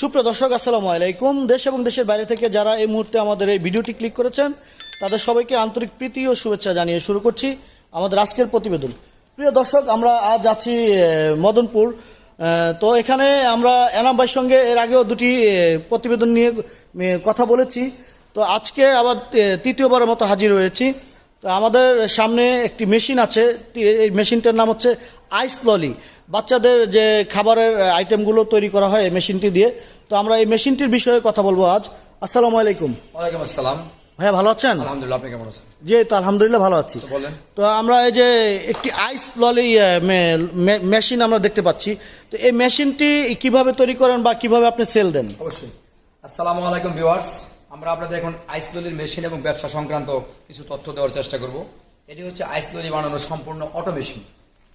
সুপ্রিয় দর্শক, আসসালামু আলাইকুম। দেশ এবং দেশের বাইরে থেকে যারা এই মুহূর্তে আমাদের এই ভিডিওটি ক্লিক করেছেন, তাদের সবাইকে আন্তরিক প্রীতি ও শুভেচ্ছা জানিয়ে শুরু করছি আমাদের আজকের প্রতিবেদন। প্রিয় দর্শক, আমরা আজ আছি মদনপুর। তো এখানে আমরা এনাম ভাইয়ের সঙ্গে এর আগেও দুটি প্রতিবেদন নিয়ে কথা বলেছি। তো আজকে আবার তৃতীয়বারের মতো হাজির হয়েছি। তো আমাদের সামনে একটি মেশিন আছে এই মেশিনটার নাম হচ্ছে আইস ললি। বাচ্চাদের যে খাবারের আইটেমগুলো তৈরি করা হয় এই মেশিনটি দিয়ে। তো আমরা এই মেশিনটির বিষয়ে কথা বলব আজ। আসসালামু আলাইকুম। ওয়ালাইকুম আসসালাম। ভাইয়া ভালো আছেন? আলহামদুলিল্লাহ আপনি কেমন আছেন? জি তো আলহামদুলিল্লাহ ভালো আছি। তো বলেন। তো আমরা এই যে একটি আইস ললি মেশিন আমরা দেখতে পাচ্ছি। তো এই মেশিনটি কীভাবে তৈরি করেন বা কীভাবে আপনি সেল দেন? অবশ্যই। আসসালামু আলাইকুম ভিউয়ার্স আমরা আপনাদের এখন আইসললির মেশিন এবং ব্যবসা সংক্রান্ত কিছু তথ্য দেওয়ার চেষ্টা করব। এটি হচ্ছে আইসললি বানানোর সম্পূর্ণ অটো মেশিন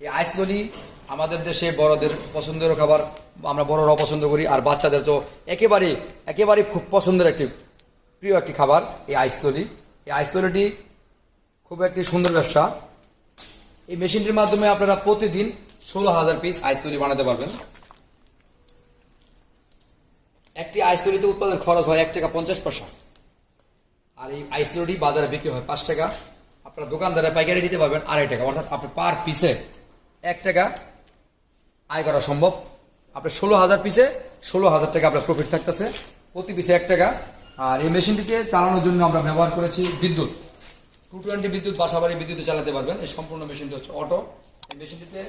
এই আইসললি আমাদের দেশে বড়দের পছন্দের খাবার, আমরা বড়রাও পছন্দ করি, আর বাচ্চাদের তো একেবারেই একেবারে খুব পছন্দের একটি, প্রিয় একটি খাবার এই আইসললি এই আইসললিটি খুব একটি সুন্দর ব্যবসা। এই মেশিনটির মাধ্যমে আপনারা প্রতিদিন ষোলো হাজার পিস আইস তৈরি বানাতে পারবেন। একটি আইস তৈরিতে উৎপাদন খরচ হয় এক টাকা পঞ্চাশ পয়সা। আর এই আইস তৈরি বাজারে বিক্রি হয় পাঁচ টাকা। আপনারা দোকানদারে পাইকারি দিতে পারবেন আড়াই টাকা, অর্থাৎ আপনি পার পিসে এক টাকা আয় করা সম্ভব। আপনার ষোলো হাজার পিসে ষোলো হাজার টাকা আপনার প্রফিট থাকতেছে। প্রতি পিসে এক টাকা। আর এই মেশিনটিতে চালানোর জন্য আমরা ব্যবহার করেছি বিদ্যুৎ। টু টোয়েন্টি বিদ্যুৎ, বাসাবাড়ি বিদ্যুতে চালাতে পারবেন। এই সম্পূর্ণ মেশিনটি হচ্ছে অটো। এই মেশিনটিতে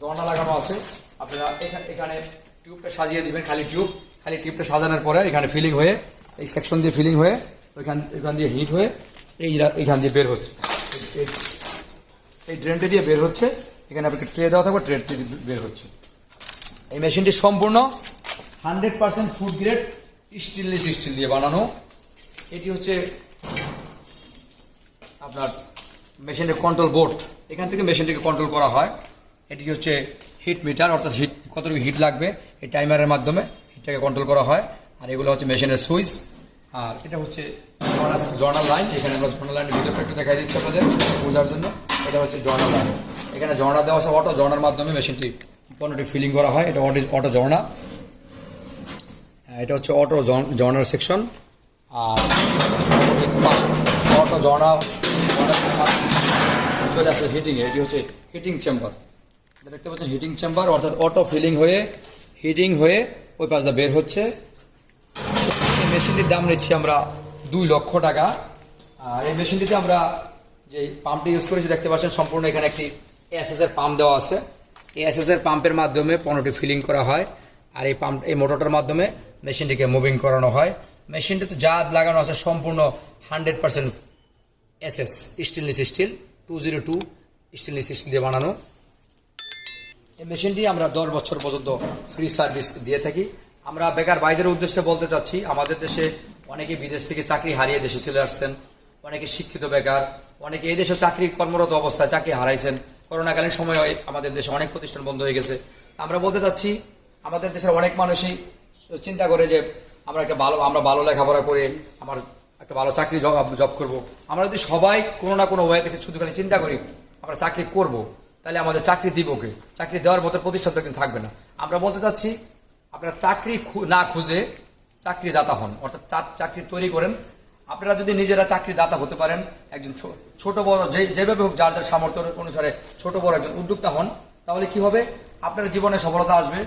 জর্না লাগানো আছে। আপনারা এখানে এখানে টিউবটা সাজিয়ে দিবেন, খালি টিউব খালি টিউবটা সাজানোর পরে এখানে ফিলিং হয়ে, এই সেকশন দিয়ে ফিলিং হয়ে, ওইখান এখান দিয়ে হিট হয়ে, এই দিয়ে বের হচ্ছে। এই ড্রেনটা দিয়ে বের হচ্ছে। এখানে আপনাকে ট্রে দেওয়া থাকবে ট্রেনটি বের হচ্ছে। এই মেশিনটি সম্পূর্ণ hundred percent food grade stainless steel দিয়ে বানানো। এটি হচ্ছে আপনার মেশিনের কন্ট্রোল বোর্ড এখান থেকে মেশিনটিকে কন্ট্রোল করা হয়। এটি হচ্ছে হিট মিটার অর্থাৎ হিট কতটুকু হিট লাগবে এই টাইমারের মাধ্যমে হিটটাকে কন্ট্রোল করা হয়। আর এগুলো হচ্ছে মেশিনের সুইচ। আর এটা হচ্ছে জর্নাল লাইন। এখানে আমরা জর্নাল লাইনের ভিডিওটা একটু দেখাই দিচ্ছি আপনাদের বোঝার জন্য। এটা হচ্ছে লাইন এখানে জর্না দেওয়া আছে অটো জর্নার মাধ্যমে মেশিনটি পণ্যটি ফিলিং করা হয়। এটা অটো অটো জর্না হ্যাঁ, এটা হচ্ছে অটো জর্নার সেকশন আর অটো জর্না চলে আসছে হিটিং এটি হচ্ছে হিটিং চেম্বার দেখতে পাচ্ছেন হিটিং চেম্বার অর্থাৎ অটো ফিলিং হয়ে হিটিং হয়ে ওই পাশটা বের হচ্ছে। মেশিনটির দাম নিচ্ছি আমরা দুই লক্ষ টাকা। আর এই মেশিনটিতে আমরা যে পাম্পটি ইউজ করেছি, দেখতে পাচ্ছেন সম্পূর্ণ এখানে একটি এসএস এর পাম্প দেওয়া আছে। এই এসএস এর পাম্পের মাধ্যমে পণ্যটি ফিলিং করা হয় আর এই পাম্প এই মোটরটার মাধ্যমে মেশিনটিকে মুভিং করানো হয়। মেশিনটিতে যা লাগানো আছে, সম্পূর্ণ hundred percent SS stainless steel two zero two stainless steel দিয়ে বানানো। এই মেশিনটি আমরা দশ বছর পর্যন্ত ফ্রি সার্ভিস দিয়ে থাকি। আমরা বেকার ভাইদের উদ্দেশ্যে বলতে চাচ্ছি, আমাদের দেশে অনেকে বিদেশ থেকে চাকরি হারিয়ে দেশে চলে আসছেন, অনেকে শিক্ষিত বেকার অনেকে এই দেশে চাকরি কর্মরত অবস্থায় চাকরি হারাইছেন। করোনাকালীন সময়ে আমাদের দেশে অনেক প্রতিষ্ঠান বন্ধ হয়ে গেছে। আমরা বলতে চাচ্ছি, আমাদের দেশের অনেক মানুষই চিন্তা করে যে, আমরা একটা ভালো, আমরা ভালো লেখাপড়া করে আমার একটা ভালো চাকরি জব করব। আমরা যদি সবাই কোনো না কোনো ওয়ে থেকে শুধু খালি চিন্তা করি, আমরা চাকরি করব, তাহলে আমাদের চাকরি দিব কে? চাকরি দেওয়ার মতো প্রতিষ্ঠান কিন্তু থাকবে না। আমরা বলতে চাচ্ছি, আপনারা চাকরি না খুঁজে চাকরিদাতা হন, অর্থাৎ চাকরি তৈরি করেন আপনারা যদি নিজেরা চাকরি দাতা হতে পারেন, একজন ছোট বড় যে যেভাবে হোক যার যার সামর্থ্য অনুসারে ছোট বড় একজন উদ্যোক্তা হন, তাহলে কি হবে? আপনার জীবনে সফলতা আসবে।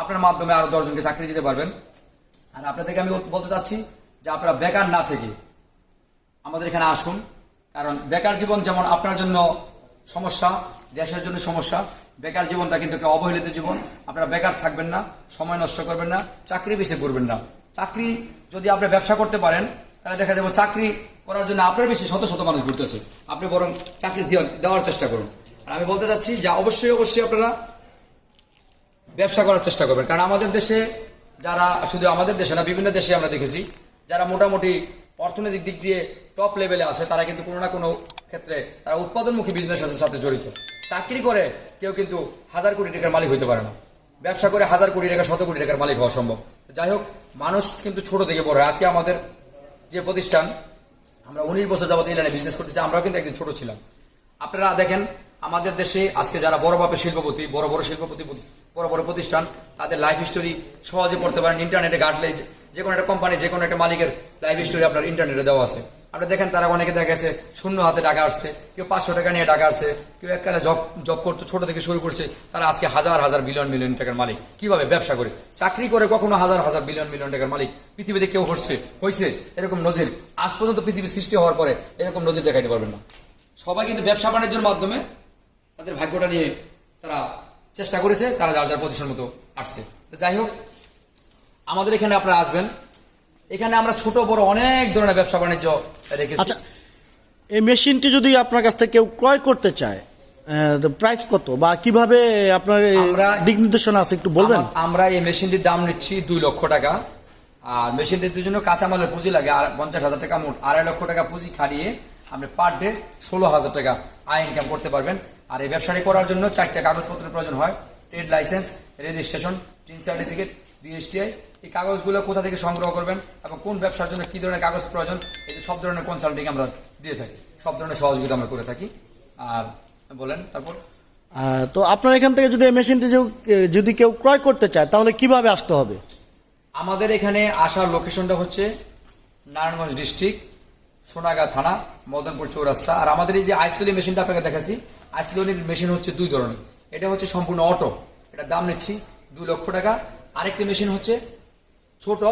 আপনার মাধ্যমে আরও দশজনকে চাকরি দিতে পারবেন। আর আপনাদেরকে আমি বলতে চাচ্ছি যে আপনারা বেকার না থেকে আমাদের এখানে আসুন। কারণ বেকার জীবন যেমন আপনার জন্য সমস্যা, দেশের জন্য সমস্যা, বেকার জীবনটা কিন্তু একটা অবহেলিত জীবন। আপনারা বেকার থাকবেন না, সময় নষ্ট করবেন না, চাকরি বেশি করবেন না। চাকরি যদি আপনি ব্যবসা করতে পারেন তাহলে দেখা যাবে চাকরি করার জন্য আপনার বেশি শত শত মানুষ ঘুরতেছে। আপনি বরং চাকরি দেওয়ার চেষ্টা করুন। আর আমি বলতে চাচ্ছি যে অবশ্যই অবশ্যই আপনারা ব্যবসা করার চেষ্টা করবেন। কারণ আমাদের দেশে যারা, শুধু আমাদের দেশে না, বিভিন্ন দেশে আমরা দেখেছি, যারা মোটামুটি অর্থনৈতিক দিক দিয়ে টপ লেভেলে আছে, তারা কিন্তু কোনো না কোনো ক্ষেত্রে তারা উৎপাদনমুখী বিজনেসের সাথে জড়িত। চাকরি করে কেউ কিন্তু হাজার কোটি টাকার মালিক হতে পারে না। ব্যবসা করে হাজার কোটি টাকা, শত কোটি টাকার মালিক হওয়া সম্ভব। যাই হোক, মানুষ কিন্তু ছোট থেকে বড় হয়। আজকে আমাদের যে প্রতিষ্ঠান, আমরা উনিশ বছর যাবত এই লাইনে বিজনেস করতেছি, আমরাও কিন্তু একদিন ছোট ছিলাম। আপনারা দেখেন, আমাদের দেশে আজকে যারা বড় বাপের শিল্পপতি, বড় বড় শিল্পপতি, বড় বড় প্রতিষ্ঠান, তাদের লাইফ হিস্টোরি সহজে পড়তে পারেন। ইন্টারনেটে ঘাটলে যে- কোনো একটা কোম্পানি যে কোনো একটা মালিকের লাইফ হিস্টোরি আপনার ইন্টারনেটে দেওয়া আছে। আপনি দেখেন তারা অনেকে দেখা গেছে শূন্য হাতে টাকা আসছে, কেউ পাঁচশো টাকা নিয়ে টাকা আসছে, কেউ এককালে জব জব করতে, ছোট থেকে শুরু করছে, তারা আজকে হাজার হাজার বিলিয়ন মিলিয়ন টাকার মালিক। কীভাবে ব্যবসা করে? চাকরি করে কখনো হাজার হাজার বিলিয়ন মিলিয়ন টাকার মালিক। পৃথিবীতে কেউ হচ্ছে হয়েছে এরকম নজির। আজ পর্যন্ত পৃথিবী সৃষ্টি হওয়ার পরে এরকম নজির দেখাইতে পারবেন না। সবাই কিন্তু ব্যবসা বাণিজ্যের মাধ্যমে তাদের ভাগ্যটা নিয়ে তারা চেষ্টা করেছে, তারা যার যার পজিশন মতো আসছে। যাই হোক, আমাদের এখানে আপনারা আসবেন। এখানে আমরা ছোট, বড় অনেক ধরনের ব্যবসা বাণিজ্য আচ্ছা এই মেশিনটি যদি আপনার কাছ থেকে কেউ ক্রয় করতে চায় প্রাইস কত বা কীভাবে আপনার দিক নির্দেশনা আছে একটু বলবেন? আমরা এই মেশিনটির দাম নিচ্ছি দুই লক্ষ টাকা। আর মেশিনটির জন্য কাঁচামালের পুঁজি লাগে আর পঞ্চাশ হাজার টাকা মোট। আড়াই লক্ষ টাকা পুঁজি খাটিয়ে আপনি পার ডে ষোলো হাজার টাকা আয় ইনকাম করতে পারবেন। আর এই ব্যবসাটি করার জন্য চারটে কাগজপত্রের প্রয়োজন হয়। Trade licence registration TIN certificate BSTI এই কাগজগুলো কোথা থেকে সংগ্রহ করবেন এবং কোন ব্যবসার জন্য কি ধরনের কাগজ প্রয়োজন এই সব ধরনের কনসাল্টিং আমরা দিয়ে থাকি। সব ধরনের সহযোগিতা আমরা করে থাকি। আর বলেন তারপর? তো আপনার এখান থেকে যদি মেশিনটি যে- যদি কেউ ক্রয় করতে চায় তাহলে কীভাবে আসতে হবে? আমাদের এখানে আসার লোকেশনটা হচ্ছে নারায়ণগঞ্জ ডিস্ট্রিক্ট সোনাগা থানা মদনপুর চৌরাস্তা। আর আমাদের এই যে আইসতলি মেশিনটা আপনাকে দেখাচ্ছি আইসতলির মেশিন হচ্ছে দুই ধরনের। এটা হচ্ছে সম্পূর্ণ অটো। এটা দাম নিচ্ছি দুই লক্ষ টাকা। আরেকটি মেশিন হচ্ছে ছোট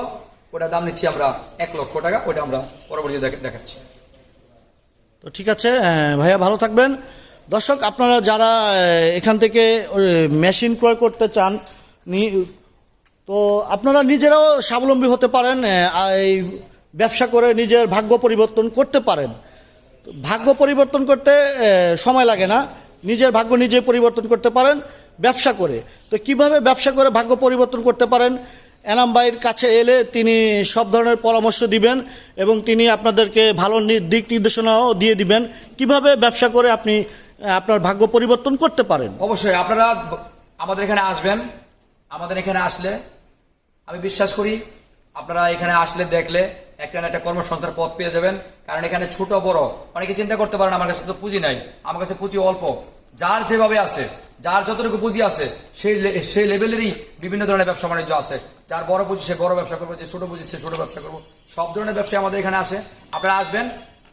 ওটা দাম নিচ্ছি আমরা এক লক্ষ টাকা, ওটা আমরা পরবর্তীতে দেখাচ্ছি। তো ঠিক আছে ভাইয়া ভালো থাকবেন। দর্শক, আপনারা যারা এখান থেকে মেশিন ক্রয় করতে চান তো আপনারা নিজেরাও স্বাবলম্বী হতে পারেন এই ব্যবসা করে নিজের ভাগ্য পরিবর্তন করতে পারেন। ভাগ্য পরিবর্তন করতে সময় লাগে না। নিজের ভাগ্য নিজে পরিবর্তন করতে পারেন, ব্যবসা করে। তো কীভাবে ব্যবসা করে ভাগ্য পরিবর্তন করতে পারেন? এনাম ভাইয়ের কাছে এলে তিনি সব ধরনের পরামর্শ দিবেন এবং তিনি আপনাদেরকে ভালো দিক নির্দেশনাও দিয়ে দিবেন। কীভাবে ব্যবসা করে আপনি আপনার ভাগ্য পরিবর্তন করতে পারেন? অবশ্যই, আপনারা আমাদের এখানে আসবেন। আমাদের এখানে আসলে আমি বিশ্বাস করি আপনারা এখানে আসলে দেখলে একটা একটা কর্মসংস্থার পথ পেয়ে যাবেন। কারণ এখানে ছোট বড়, অনেকে চিন্তা করতে পারেন, আমার কাছে তো পুঁজি নাই, আমার কাছে পুঁজি অল্প। যার যেভাবে আছে যার যতটুকু পুঁজি আছে সেই সেই লেভেলেরই বিভিন্ন ধরনের ব্যবসা বাণিজ্য আছে। যার বড় পুঁজি সে বড় ব্যবসা করবে যে ছোট পুঁজি সে ছোট ব্যবসা করব। সব ধরনের ব্যবসা আমাদের এখানে আসে। আপনারা আসবেন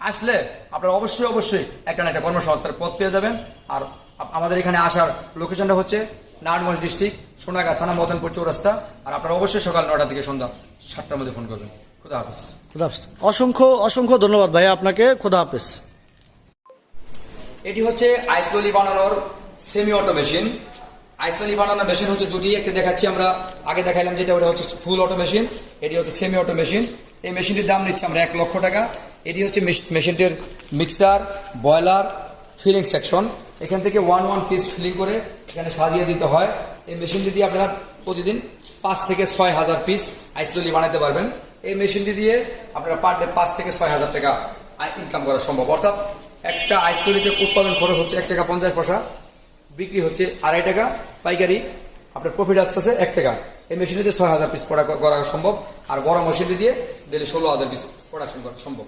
আসলে আপনারা অবশ্যই অবশ্যই একটা না একটা কর্মসংস্থার পথ পেয়ে যাবেন। আর আমাদের এখানে আসার লোকেশনটা হচ্ছে নারায়ণগঞ্জ ডিস্ট্রিক্ট সোনাগা থানা মদনপুর চৌরাস্তা। আর আপনারা অবশ্যই সকাল নটা থেকে সন্ধ্যা সাতটার মধ্যে ফোন করবেন। খুদা হাফিজ। খোদা হাফেজ। অসংখ্য অসংখ্য ধন্যবাদ ভাইয়া আপনাকে। খোদা হাফেজ। এটি হচ্ছে আইসললি বানানোর সেমি অটো মেশিন আইসললি বানানো মেশিন হচ্ছে দুটি, একটি দেখাচ্ছি আমরা। আগে দেখাইলাম যেটা, ওটা হচ্ছে ফুল অটো মেশিন এটি হচ্ছে সেমি অটো মেশিন এই মেশিনটির দাম নিচ্ছে আমরা এক লক্ষ টাকা। এটি হচ্ছে মেশ- মেশিনটির মিক্সার বয়লার ফিলিং সেকশন এখান থেকে ওয়ান ওয়ান পিস ফিলিং করে এখানে সাজিয়ে দিতে হয়। এই মেশিনটি দিয়ে আপনারা প্রতিদিন পাঁচ থেকে ছয় হাজার পিস আইসললি বানাতে পারবেন। এই মেশিনটি দিয়ে আপনারা পার ডে পাঁচ থেকে ছয় হাজার টাকা ইনকাম করা সম্ভব। অর্থাৎ একটা আইস তৈরিতে উৎপাদন খরচ হচ্ছে এক টাকা পঞ্চাশ পয়সা। বিক্রি হচ্ছে আড়াই টাকা, পাইকারি আপনার প্রফিট আসতেছে এক টাকা। এই মেশিনে দিয়ে ছয় হাজার পিস পড়া করা সম্ভব, আর বড় মেশিনটি দিয়ে ডেলি ষোলো হাজার পিস প্রোডাকশন করা সম্ভব।